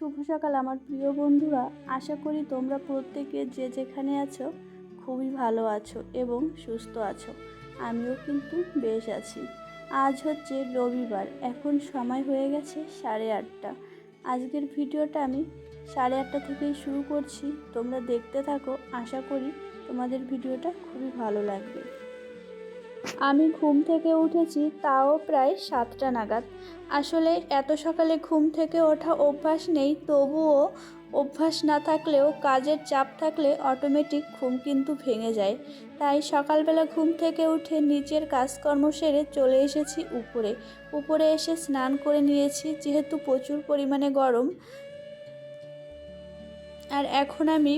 শুভ সকাল, আমার প্রিয় বন্ধুরা। আশা করি তোমরা প্রত্যেকে যে যেখানে আছো, খুবই ভালো আছো এবং সুস্থ আছো। আমিও কিন্তু বেশ আছি। আজ হচ্ছে রবিবার, এখন সময় হয়ে গেছে সাড়ে আটটা। আজকের ভিডিওটা আমি সাড়ে আটটা থেকেই শুরু করছি। তোমরা দেখতে থাকো, আশা করি তোমাদের ভিডিওটা খুবই ভালো লাগবে। আমি ঘুম থেকে উঠেছি তাও প্রায় সাতটা নাগাদ। আসলে এত সকালে ঘুম থেকে ওঠা অভ্যাস নেই, তবুও অভ্যাস না থাকলেও কাজের চাপ থাকলে অটোমেটিক ঘুম কিন্তু ভেঙে যায়। তাই সকালবেলা ঘুম থেকে উঠে নিচের কাজকর্ম সেরে চলে এসেছি উপরে। উপরে এসে স্নান করে নিয়েছি, যেহেতু প্রচুর পরিমাণে গরম। আর এখন আমি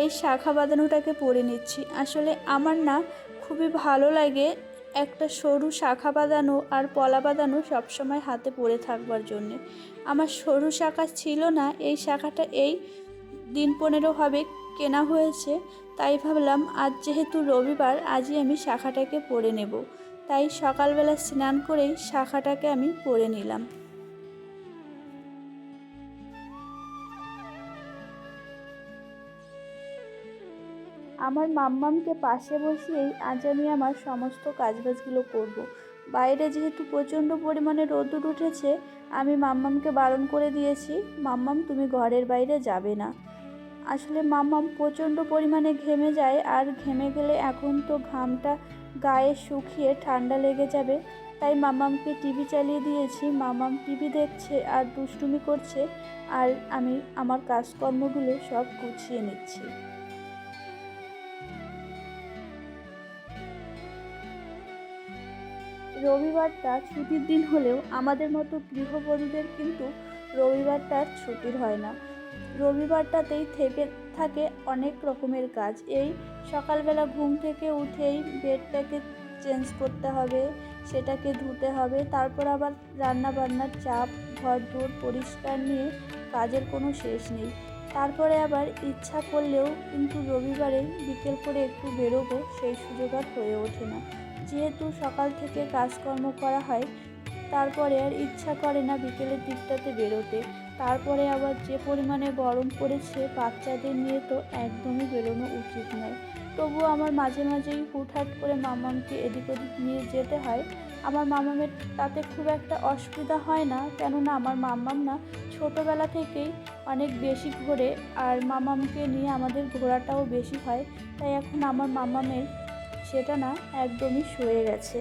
এই শাখা বাঁধানোটাকে পরে নিচ্ছি। আসলে আমার না খুবই ভালো লাগে। একটা সরু শাখা বাঁধানো আর পলা বাঁধানো সবসময় হাতে পরে থাকবার জন্যে। আমার সরু শাখা ছিল না, এই শাখাটা এই দিন পনেরো হবে কেনা হয়েছে। তাই ভাবলাম, আজ যেহেতু রবিবার, আজই আমি শাখাটাকে পরে নেব। তাই সকালবেলা স্নান করেই শাখাটাকে আমি পরে নিলাম। আমার মাম্মামকে পাশে বসিয়েই আজ আমি আমার সমস্ত কাজবাজগুলো করব। বাইরে যেহেতু প্রচণ্ড পরিমাণে রোদ্দুর উঠেছে, আমি মাম্মামকে বারণ করে দিয়েছি, মাম্মাম, তুমি ঘরের বাইরে যাবে না। আসলে মাম্মাম প্রচণ্ড পরিমাণে ঘেমে যায়, আর ঘেমে গেলে এখন তো ঘামটা গায়ে শুকিয়ে ঠান্ডা লেগে যাবে। তাই মাম্মামকে টিভি চালিয়ে দিয়েছি। মাম্মাম টিভি দেখছে আর দুষ্টুমি করছে, আর আমি আমার কাজকর্মগুলো সব গুছিয়ে নিচ্ছি। রবিবারটা ছুটির দিন হলেও আমাদের মতো গৃহবধূদের কিন্তু রবিবারটা ছুটির হয় না। রবিবারটাতেই থেকে, থাকে অনেক রকমের কাজ। এই সকালবেলা ঘুম থেকে উঠেই বেডটাকে চেঞ্জ করতে হবে, সেটাকে ধুতে হবে, তারপর আবার রান্না বান্নার চাপ ঘর দূর পরিষ্কার নিয়ে কাজের কোনো শেষ নেই। তারপরে আবার ইচ্ছা করলেও কিন্তু রবিবারে বিকেল করে একটু বেরোবো, সেই সুযোগ আর হয়ে ওঠে না। যেহেতু সকাল থেকে কাজকর্ম করা হয়, তারপরে আর ইচ্ছা করে না বিকেলের দিকটাতে বেরোতে। তারপরে আবার যে পরিমাণে গরম পড়েছে, বাচ্চাদের নিয়ে তো একদমই বেরোনো উচিত নয়। তবুও আমার মাঝে মাঝেই হুটহাট করে মামামকে এদিক ওদিক নিয়ে যেতে হয়। আমার মামামের তাতে খুব একটা অসুবিধা হয় না, কেননা আমার মাম্মাম না ছোটোবেলা থেকেই অনেক বেশি ঘোরে, আর মামামকে নিয়ে আমাদের ঘোরাটাও বেশি হয়। তাই এখন আমার মামামের সেটা না একদমই সয়ে গেছে।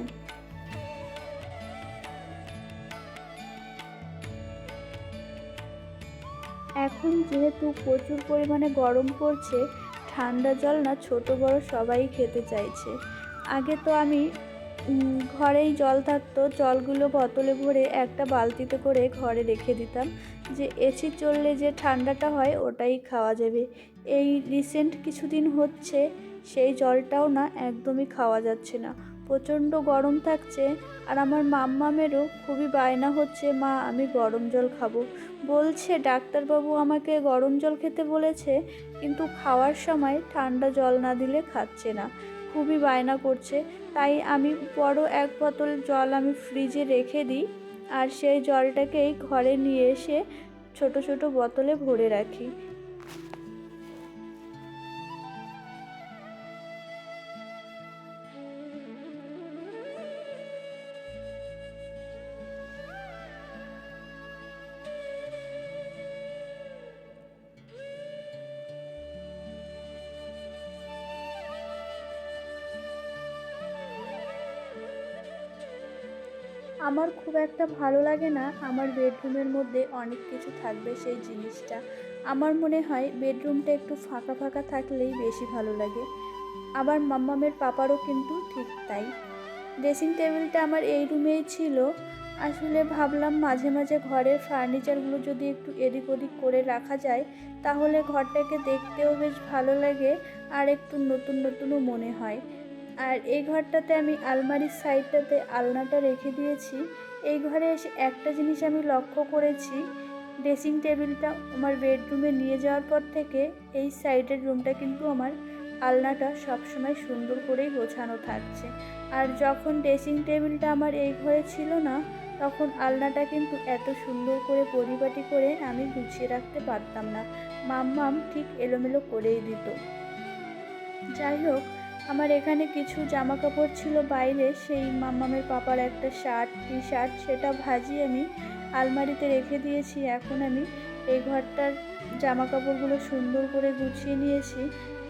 এখন যেহেতু প্রচুর পরিমাণে গরম পড়ছে, ঠান্ডা জল না ছোট বড় সবাই খেতে চাইছে। আগে তো আমি ঘরেই জল থাকতো, জলগুলো বোতলে ভরে একটা বালতিতে করে ঘরে রেখে দিতাম যে, এসি চললে যে ঠান্ডাটা হয় ওটাই খাওয়া যাবে। এই রিসেন্ট কিছুদিন হচ্ছে সেই জলটাও না একদমই খাওয়া যাচ্ছে না। প্রচণ্ড গরম থাকছে আর আমার মাম্মামেরও খুবই বায়না হচ্ছে, মা, আমি গরম জল খাব। বলছে, ডাক্তারবাবু আমাকে গরম জল খেতে বলেছে, কিন্তু খাওয়ার সময় ঠান্ডা জল না দিলে খাচ্ছে না। খুবই বায়না করছে, তাই আমি বড় এক বোতল জল আমি ফ্রিজে রেখে দিই আর সেই জলটাকেই ঘরে নিয়ে এসে ছোট ছোট বোতলে ভরে রাখি। আমার খুব একটা ভালো লাগে না। আমার বেডরুমের মধ্যে অনেক কিছু থাকবে সেই জিনিসটা। আমার মনে হয় বেডরুমটা একটু ফাঁকা ফাঁকা থাকলেই বেশি ভালো লাগে। আবার মাম্মামের পাপারও কিন্তু ঠিক তাই। ড্রেসিং টেবিলটা আমার এই রুমেই ছিল। আসলে ভাবলাম মাঝে মাঝে ঘরের ফার্নিচারগুলো যদি একটু এদিক ওদিক করে রাখা যায়, তাহলে ঘরটাকে দেখতেও বেশ ভালো লাগে আর একটু নতুন নতুনও মনে হয়। আর এই ঘরটাতে আমি আলমারির সাইডটাতে আলনাটা রেখে দিয়েছি। এই ঘরে এসে একটা জিনিস আমি লক্ষ্য করেছি, ড্রেসিং টেবিলটা আমার বেডরুমে নিয়ে যাওয়ার পর থেকে এই সাইডের রুমটা কিন্তু আমার আলনাটা সবসময় সুন্দর করেই গোছানো থাকছে। আর যখন ড্রেসিং টেবিলটা আমার এই ঘরে ছিল না, তখন আলনাটা কিন্তু এত সুন্দর করে পরিপাটি করে আমি গুছিয়ে রাখতে পারতাম না। মাম্মাম ঠিক এলোমেলো করেই দিত। যাই হোক আমার এখানে কিছু জামা কাপড় ছিল বাইরে, সেই মাম্মামের পাপার একটা শার্ট টি শার্ট সেটা ভাজিয়ে আমি আলমারিতে রেখে দিয়েছি। এখন আমি এই ঘরটার জামা কাপড়গুলো সুন্দর করে গুছিয়ে নিয়েছি।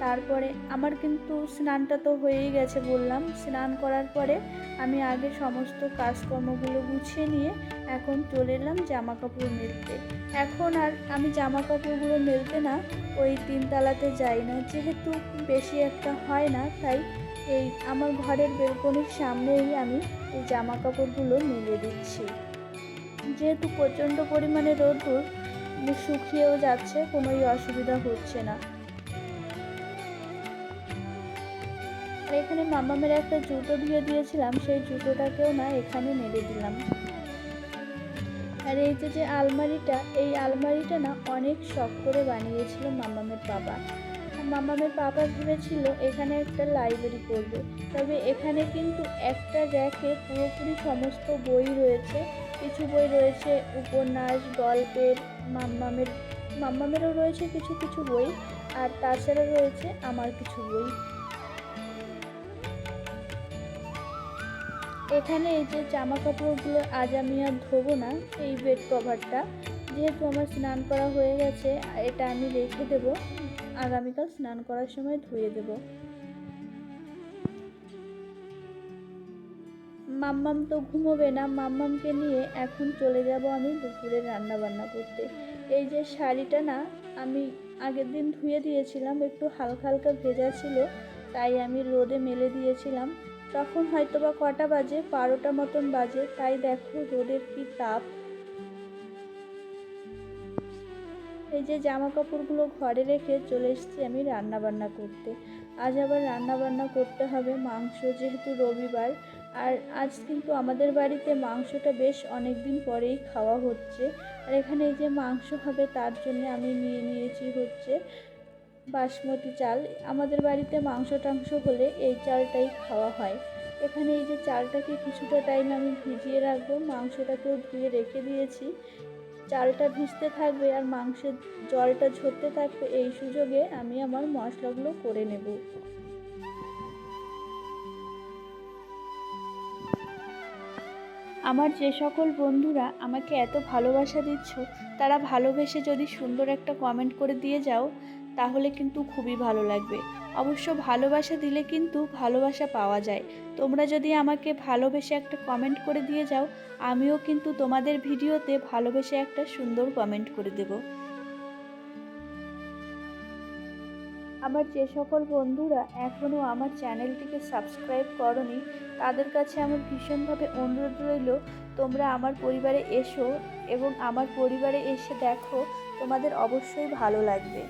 তারপরে আমার কিন্তু স্নানটা তো হয়েই গেছে বললাম। স্নান করার পরে আমি আগে সমস্ত কাজকর্মগুলো গুছিয়ে নিয়ে এখন চলে এলাম জামা কাপড় মেলতে। এখন আর আমি জামা কাপড়গুলো মেলতে না, ওই তিনতলাতে যাই না। যেহেতু বেশি একটা হয় না, তাই এই আমার ঘরের বেলকনির সামনেই আমি এই জামা কাপড়গুলো মেলে দিচ্ছি। যেহেতু প্রচণ্ড পরিমাণে রোদ্দুর শুকিয়েও যাচ্ছে, কোনোই অসুবিধা হচ্ছে না। আর এখানে মামামের একটা জুতো ধুয়ে দিয়েছিলাম, সেই জুতোটাকেও না এখানে মেরে দিলাম। আর এই যে যে আলমারিটা, এই আলমারিটা না অনেক শখ করে বানিয়েছিল মামামের বাবা। মামামের বাবা ভেবেছিল এখানে একটা লাইব্রেরি করবে। তবে এখানে কিন্তু একটা র্যাকে পুরোপুরি সমস্ত বই রয়েছে। কিছু বই রয়েছে উপন্যাস, গল্পের মাম্মামের মাম্মামেরও রয়েছে কিছু কিছু বই। আর তাছাড়া রয়েছে আমার কিছু বই। এখানে এই যে জামা কাপড়গুলো আজ আমি আর ধোবো না, এই বেড কভারটা যেহেতু আমার স্নান করা হয়ে গেছে, এটা আমি রেখে দেব। আগামীকাল স্নান করার সময় ধুয়ে দেব। মাম্মাম তো ঘুমোবে না, মাম্মামকে নিয়ে এখন চলে যাব আমি দুপুরে রান্না বান্না করতে। এই যে শাড়িটা না, আমি আগের দিন ধুয়ে দিয়েছিলাম, একটু হালকা হালকা ভেজা ছিল, তাই আমি রোদে মেলে দিয়েছিলাম। তখন হয়তো বা কটা বাজে? বারোটা মতন বাজে। তাই দেখো, রোদের কি তাপ। এই যে জামা কাপড়গুলো ঘরে রেখে চলে এসেছি আমি রান্না বান্না করতে। আজ আবার রান্না বান্না করতে হবে মাংস, যেহেতু রবিবার। আর আজ কিন্তু আমাদের বাড়িতে মাংসটা বেশ অনেক দিন পরেই খাওয়া হচ্ছে। আর এখানে এই যে মাংস হবে তার জন্য আমি নিয়ে নিয়েছি হচ্ছে বাসমতি চাল। আমাদের বাড়িতে মাংস টাংস হলে এই চালটাই খাওয়া হয়। এখানে এই যে চালটাকে কিছুটা টাইম আমি ভিজিয়ে রাখব, মাংসটাকেও ধুয়ে রেখে দিয়েছি। চালটা ভিজতে থাকবে আর মাংসের জলটা ঝরতে থাকবে, এই সুযোগে আমি আমার মশলাগুলো করে নেব। আমার যে সকল বন্ধুরা আমাকে এত ভালোবাসা দিচ্ছ তারা ভালোবেসে যদি সুন্দর একটা কমেন্ট করে দিয়ে যাও, তাহলে কিন্তু খুবই ভালো লাগবে। অবশ্য ভালোবাসা দিলে কিন্তু ভালোবাসা পাওয়া যায়। তোমরা যদি আমাকে ভালোবেসে একটা কমেন্ট করে দিয়ে যাও, আমিও কিন্তু তোমাদের ভিডিওতে ভালোবেসে একটা সুন্দর কমেন্ট করে দেব। আমার যে সকল বন্ধুরা এখনও আমার চ্যানেলটিকে সাবস্ক্রাইব করনি, তাদের কাছে আমার ভীষণভাবে অনুরোধ রইল, তোমরা আমার পরিবারে এসো এবং আমার পরিবারে এসে দেখো, তোমাদের অবশ্যই ভালো লাগবে।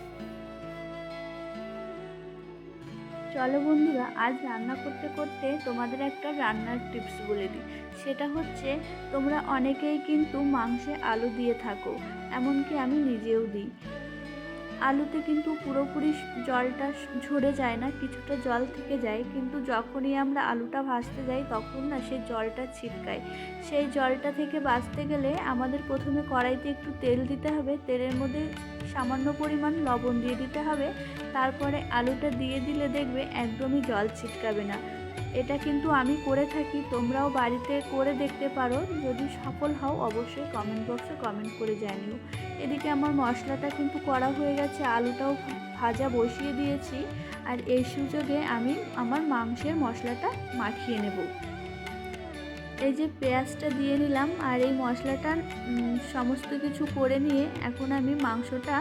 চলো বন্ধুরা, আজ রান্না করতে করতে তোমাদের একটা রান্নার টিপস বলে দিই। সেটা হচ্ছে, তোমরা অনেকেই কিন্তু মাংসে আলু দিয়ে থাকো, এমনকি আমি নিজেও দিই। আলুতে কিন্তু পুরোপুরি জলটা ঝরে যায় না, কিছুটা জল থেকে যায়। কিন্তু যখনই আমরা আলুটা ভাজতে যাই, তখন না সেই জলটা ছিটকায়। সেই জলটা থেকে বাঁচতে গেলে আমাদের প্রথমে কড়াইতে একটু তেল দিতে হবে। তেলের মধ্যে সামান্য পরিমাণ লবণ দিয়ে দিতে হবে। তারপরে আলুটা দিয়ে দিলে দেখবে একদমই জল ছিটকাবে না। এটা কিন্তু আমি করে থাকি, তোমরাও বাড়িতে করে দেখতে পারো। যদি সফল হও, অবশ্যই কমেন্ট বক্সে কমেন্ট করে জানিও। এদিকে আমার মশলাটা কিন্তু করা হয়ে গেছে, আলুটাও ভাজা বসিয়ে দিয়েছি। আর এই সুযোগে আমি আমার মাংসের মশলাটা মাখিয়ে নেব। এই যে পেঁয়াজটা দিয়ে নিলাম আর এই মশলাটা সমস্ত কিছু করে নিয়ে এখন আমি মাংসটা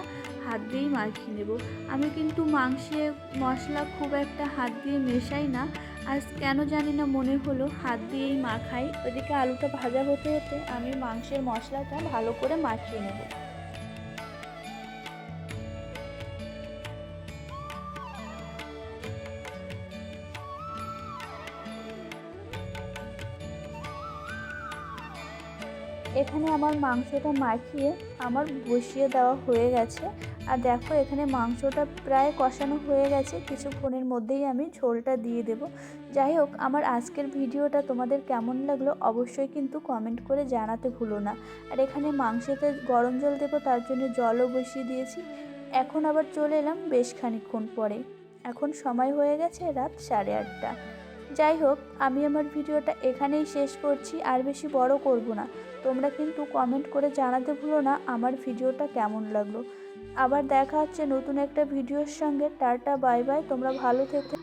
হাত দিয়েই মাখিয়ে নেব। আমি কিন্তু মাংসে মশলা খুব একটা হাত দিয়ে মেশাই না। আজ কেন জানি না মনে হলো, হাত দিয়েই মাখাই। ওদিকে আলুটা ভাজা হতে হতে আমি মাংসের মশলাটা ভালো করে মাখিয়ে নেব। এখানে আমার মাংসটা মাখিয়ে আমার বসিয়ে দেওয়া হয়ে গেছে। আর দেখো, এখানে মাংসটা প্রায় কষানো হয়ে গেছে। কিছুক্ষণের মধ্যেই আমি ঝোলটা দিয়ে দেব। যাই হোক, আমার আজকের ভিডিওটা তোমাদের কেমন লাগল অবশ্যই কিন্তু কমেন্ট করে জানাতে ভুলো না। আর এখানে মাংসতে গরম জল দেবো, তার জন্য জলও বসিয়ে দিয়েছি। এখন আবার চলে এলাম বেশ খানিক্ষণ পরে। এখন সময় হয়ে গেছে রাত সাড়ে আটটা। যাই হোক, আমি আমার ভিডিওটা এখানেই শেষ করছি। আর বেশি বড় করব না। তোমরা কিন্তু কমেন্ট করে জানাতে ভুলো না আমার ভিডিওটা কেমন লাগল। আবার দেখা হচ্ছে নতুন একটা ভিডিওর সঙ্গে। টাটা বাই বাই তোমরা ভালো থেকো।